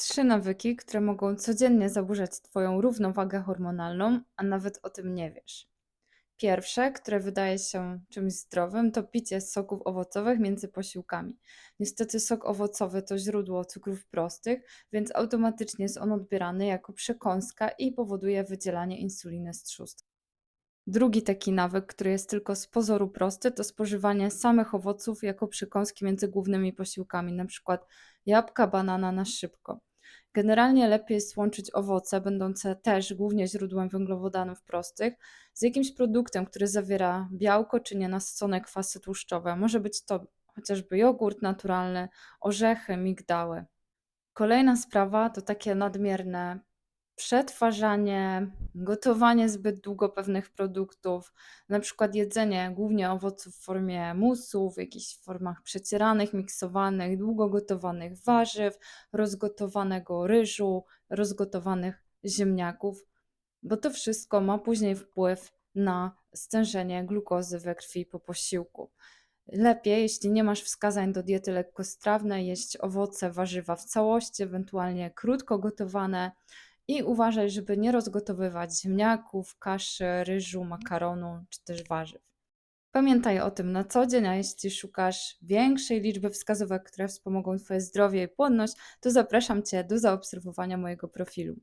Trzy nawyki, które mogą codziennie zaburzać Twoją równowagę hormonalną, a nawet o tym nie wiesz. Pierwsze, które wydaje się czymś zdrowym, to picie soków owocowych między posiłkami. Niestety sok owocowy to źródło cukrów prostych, więc automatycznie jest on odbierany jako przekąska i powoduje wydzielanie insuliny z trzustki. Drugi taki nawyk, który jest tylko z pozoru prosty, to spożywanie samych owoców jako przekąski między głównymi posiłkami, przykład jabłka, banana na szybko. Generalnie lepiej jest łączyć owoce, będące też głównie źródłem węglowodanów prostych, z jakimś produktem, który zawiera białko czy nienasycone kwasy tłuszczowe. Może być to chociażby jogurt naturalny, orzechy, migdały. Kolejna sprawa to takie nadmierne przetwarzanie, gotowanie zbyt długo pewnych produktów, na przykład jedzenie głównie owoców w formie musu, w jakichś formach przecieranych, miksowanych, długo gotowanych warzyw, rozgotowanego ryżu, rozgotowanych ziemniaków, bo to wszystko ma później wpływ na stężenie glukozy we krwi po posiłku. Lepiej, jeśli nie masz wskazań do diety lekkostrawnej, jeść owoce, warzywa w całości, ewentualnie krótko gotowane i uważaj, żeby nie rozgotowywać ziemniaków, kaszy, ryżu, makaronu czy też warzyw. Pamiętaj o tym na co dzień, a jeśli szukasz większej liczby wskazówek, które wspomogą Twoje zdrowie i płodność, to zapraszam Cię do zaobserwowania mojego profilu.